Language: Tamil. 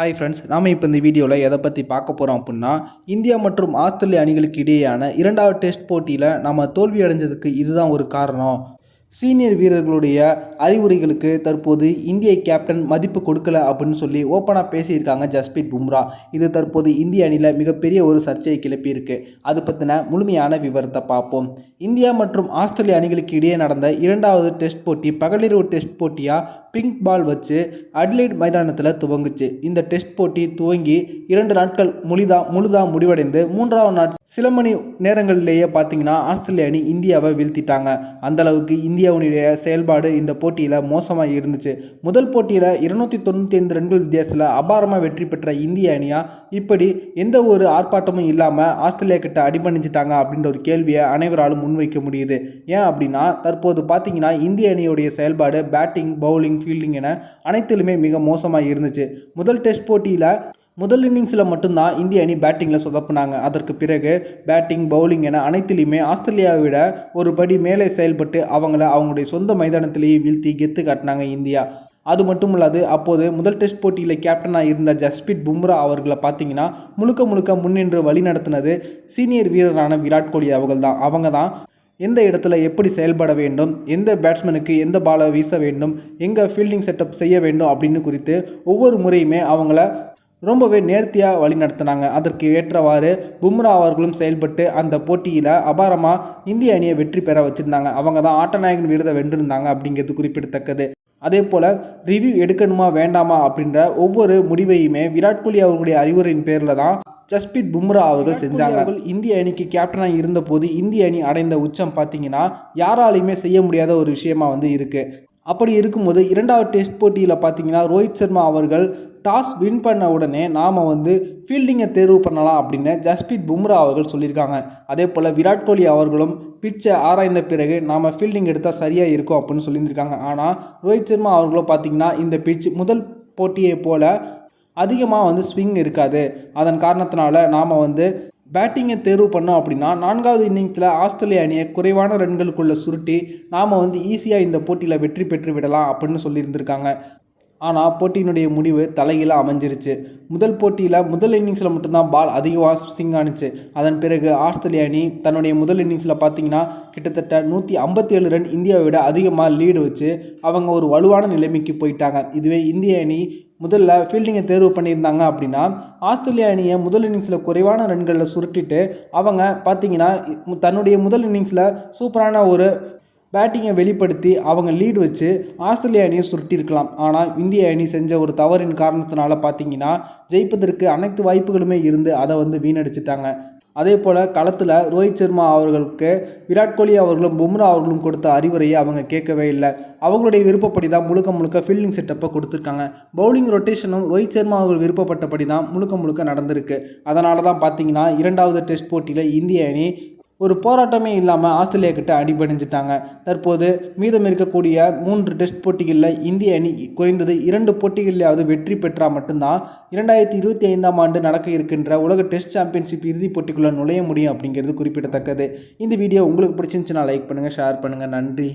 ஹாய் ஃப்ரெண்ட்ஸ் நாம் இப்போ இந்த வீடியோவில் எதை பற்றி பார்க்க போகிறோம் அப்படின்னா இந்தியா மற்றும் ஆஸ்திரேலிய அணிகளுக்கு இடையேயான இரண்டாவது டெஸ்ட் போட்டியில் நம்ம தோல்வி அடைஞ்சதுக்கு இதுதான் ஒரு காரணம். சீனியர் வீரர்களுடைய அறிவுரைகளுக்கு தற்போது இந்திய கேப்டன் மதிப்பு கொடுக்கல அப்படின்னு சொல்லி ஓப்பனாக பேசியிருக்காங்க ஜஸ்பிரித் பும்ரா. இது தற்போது இந்திய அணியில் மிகப்பெரிய ஒரு சர்ச்சையை கிளப்பியிருக்கு. அது பற்றின முழுமையான விவரத்தை பார்ப்போம். இந்தியா மற்றும் ஆஸ்திரேலிய அணிகளுக்கு இடையே நடந்த இரண்டாவது டெஸ்ட் போட்டி பகலிரவு டெஸ்ட் போட்டியாக பிங்க் பால் வச்சு அட்லைட் மைதானத்தில் துவங்குச்சு. இந்த டெஸ்ட் போட்டி துவங்கி இரண்டு நாட்கள் முழுதா முழுதா முடிவடைந்து மூன்றாவது நாட் சில மணி நேரங்களிலேயே பார்த்தீங்கன்னா ஆஸ்திரேலிய அணி இந்தியாவை வீழ்த்திட்டாங்க. அந்த அளவுக்கு இந்தியாவுடைய செயல்பாடு இந்த போட்டியில் மோசமாக இருந்துச்சு. முதல் போட்டியில் இருநூற்றி தொண்ணூற்றி ஐந்து ரன்கள் வித்தியாசத்தில் அபாரமாக வெற்றி பெற்ற இந்திய அணியாக இப்படி எந்த ஒரு ஆர்ப்பாட்டமும் இல்லாமல் ஆஸ்திரேலியா கிட்ட அடிபணிஞ்சிட்டாங்க அப்படின்ற ஒரு கேள்வியை அனைவராலும் முன்வைக்க முடியுது. ஏன் அப்படின்னா தற்போது பார்த்தீங்கன்னா இந்திய அணியுடைய செயல்பாடு பேட்டிங் பவுலிங் ஃபீல்டிங் என அனைத்திலுமே மிக மோசமாக இருந்துச்சு. முதல் டெஸ்ட் போட்டியில் முதல் இன்னிங்ஸில் மட்டும்தான் இந்திய அணி பேட்டிங்கில் சொதப்புனாங்க. அதற்கு பிறகு பேட்டிங் பவுலிங் என அனைத்திலையுமே ஆஸ்திரேலியாவை விட ஒரு படி மேலே செயல்பட்டு அவங்கள அவங்களுடைய சொந்த மைதானத்திலேயே வீழ்த்தி கெத்து காட்டினாங்க இந்தியா. அது மட்டும் இல்லாது அப்போது முதல் டெஸ்ட் போட்டியில் கேப்டனாக இருந்த ஜஸ்பிரித் பும்ரா அவர்களை பார்த்தீங்கன்னா முழுக்க முழுக்க முன்னின்று வழி நடத்தினது சீனியர் வீரரான விராட் கோலி அவர்கள் தான் அவங்க தான் எந்த இடத்துல எப்படி செயல்பட வேண்டும் எந்த பேட்ஸ்மேனுக்கு எந்த பாலை வீச வேண்டும் எங்கே ஃபீல்டிங் செட்டப் செய்ய வேண்டும் அப்படின்னு குறித்து ஒவ்வொரு முறையுமே அவங்கள ரொம்பவே நேர்த்தியாக வழி நடத்தினாங்க. அதற்கு ஏற்றவாறு பும்ரா அவர்களும் செயல்பட்டு அந்த போட்டியில் அபாரமாக இந்திய அணியை வெற்றி பெற வச்சுருந்தாங்க. அவங்க தான் ஆட்டநாயகன் விருதை வென்றிருந்தாங்க அப்படிங்கிறது குறிப்பிடத்தக்கது. அதே போல் ரிவ்யூ எடுக்கணுமா வேண்டாமா அப்படின்ற ஒவ்வொரு முடிவையுமே விராட் கோலி அவர்களுடைய அறிவுரையின் பேரில் தான் ஜஸ்பிரித் பும்ரா அவர்கள் செஞ்சாங்க. அவர்கள் இந்திய அணிக்கு கேப்டனாக இருந்தபோது இந்திய அணி அடைந்த உச்சம் பார்த்தீங்கன்னா யாராலையுமே செய்ய முடியாத ஒரு விஷயமா வந்து இருக்குது அப்படி இருக்கும்போது இரண்டாவது டெஸ்ட் போட்டியில் பார்த்தீங்கன்னா ரோஹித் சர்மா அவர்கள் டாஸ் வின் பண்ண உடனே நாம் வந்து ஃபீல்டிங்கை தேர்வு பண்ணலாம் அப்படின்னு ஜஸ்பிரித் பும்ரா அவர்கள் சொல்லியிருக்காங்க. அதே போல் விராட் கோலி அவர்களும் பிச்சை ஆராய்ந்த பிறகு நாம் ஃபீல்டிங் எடுத்தால் சரியாக இருக்கும் அப்படின்னு சொல்லியிருக்காங்க ஆனால் ரோஹித் சர்மா அவர்களும் பார்த்தீங்கன்னா இந்த பிச் முதல் போட்டியை போல் அதிகமாக வந்து ஸ்விங் இருக்காது. அதன் காரணத்தினால நாம் வந்து பேட்டிங்கை தேர்வு பண்ணோம் அப்படின்னா நான்காவது இன்னிங்ஸில் ஆஸ்திரேலிய அணியை குறைவான ரன்களுக்குள்ளே சுருட்டி நாம் வந்து ஈஸியாக இந்த போட்டியில் வெற்றி பெற்று விடலாம் அப்படின்னு சொல்லியிருந்திருக்காங்க. ஆனால் போட்டியினுடைய முடிவு தலையில் அமைஞ்சிருச்சு. முதல் போட்டியில் முதல் இன்னிங்ஸில் மட்டும்தான் பால் அதிகமாக ஸ்விங் ஆனிச்சு. அதன் பிறகு ஆஸ்திரேலிய அணி தன்னுடைய முதல் இன்னிங்ஸில் பார்த்தீங்கன்னா கிட்டத்தட்ட நூற்றி ஐம்பத்தி ஏழு ரன் இந்தியாவை விட அதிகமாக லீடு வச்சு அவங்க ஒரு வலுவான நிலைமைக்கு போயிட்டாங்க. இதுவே இந்திய அணி முதல்ல ஃபீல்டிங்கை தேர்வு பண்ணியிருந்தாங்க அப்படின்னா ஆஸ்திரேலிய அணியை முதல் இன்னிங்ஸில் குறைவான ரன்களில் சுருட்டிட்டு அவங்க பார்த்தீங்கன்னா தன்னுடைய முதல் இன்னிங்ஸில் சூப்பரான ஒரு பேட்டிங்கை வெளிப்படுத்தி அவங்க லீடு வச்சு ஆஸ்திரேலிய அணியை சுருட்டியிருக்கலாம். ஆனால் இந்திய அணி செஞ்ச ஒரு தவறின் காரணத்தினால பார்த்தீங்கன்னா ஜெயிப்பதற்கு அனைத்து வாய்ப்புகளுமே இருந்து அதை வந்து வீணடிச்சிட்டாங்க. அதே போல் களத்தில் ரோஹித் சர்மா அவர்களுக்கு விராட் கோலி அவர்களும் பும்ரா அவர்களும் கொடுத்த அறிவுரையை அவங்க கேட்கவே இல்லை. அவங்களுடைய விருப்பப்படி தான் முழுக்க முழுக்க ஃபீல்டிங் செட்டப்பை கொடுத்துருக்காங்க. பவுலிங் ரொட்டேஷனும் ரோஹித் சர்மா அவர்கள் விருப்பப்பட்டபடி தான் முழுக்க முழுக்க நடந்திருக்கு. அதனால தான் பார்த்தீங்கன்னா இரண்டாவது டெஸ்ட் போட்டியில் இந்திய அணி ஒரு போராட்டமே இல்லாமல் ஆஸ்திரேலியா கிட்ட அடிபணிஞ்சிட்டாங்க. தற்போது மீதம் இருக்கக்கூடிய மூன்று டெஸ்ட் போட்டிகளில் இந்திய அணி குறைந்தது இரண்டு போட்டிகளிலாவது வெற்றி பெற்றால் மட்டும்தான் இரண்டாயிரத்தி இருபத்தி ஐந்தாம் ஆண்டு நடக்க இருக்கின்ற உலக டெஸ்ட் சாம்பியன்ஷிப் இறுதிப் போட்டிக்குள்ளே நுழைய முடியும் அப்படிங்கிறது குறிப்பிடத்தக்கது. இந்த வீடியோ உங்களுக்கு பிடிச்சிருந்துச்சுன்னா லைக் பண்ணுங்கள் ஷேர் பண்ணுங்கள் நன்றி.